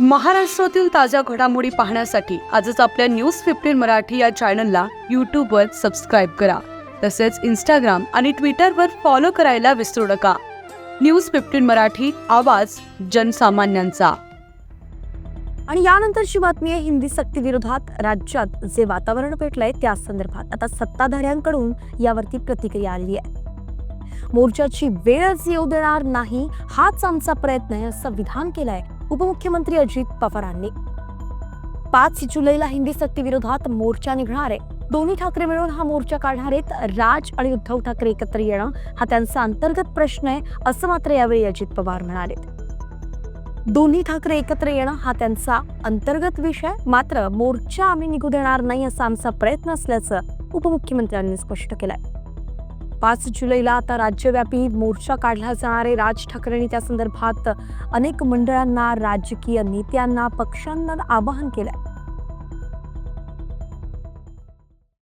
महाराष्ट्रातील ताज्या घडामोडी पाहण्यासाठी आजच आपल्या न्यूज फिफ्टीन मराठी या चॅनलला यूट्यूबवर सबस्क्राईब करा. तसेच इंस्टाग्राम आणि ट्विटरवर फॉलो करायला विसरू नका. न्यूज फिफ्टीन मराठी आवाज जनसामान्यांचा. आणि यानंतरची बातमी आहे हिंदी सक्ती विरोधात राज्यात जे वातावरण पेटलंय त्या संदर्भात आता सत्ताधाऱ्यांकडून यावरती प्रतिक्रिया आली आहे. मोर्चाची वेळच येऊ देणार नाही हाच आमचा प्रयत्न आहे असं विधान केलंय. उपमुख्यमंत्री अजित पवारांनी. पाच जुलैला हिंदी सक्तीविरोधात मोर्चा निघणार आहे. दोन्ही ठाकरे मिळून हा मोर्चा काढणार आहेत. राज आणि उद्धव ठाकरे एकत्र येणं हा त्यांचा अंतर्गत प्रश्न आहे असं मात्र यावेळी अजित पवार म्हणाले. दोन्ही ठाकरे एकत्र येणं हा त्यांचा अंतर्गत विषय मात्र मोर्चा आम्ही निघू देणार नाही असा आमचा प्रयत्न असल्याचं उपमुख्यमंत्र्यांनी स्पष्ट केलंय. पाच जुलैला आता राज्यव्यापी मोर्चा काढला जाणार आहे. राज ठाकरेंनी त्या संदर्भात अनेक मंडळांना राजकीय नेत्यांना पक्षांना आवाहन केलं आहे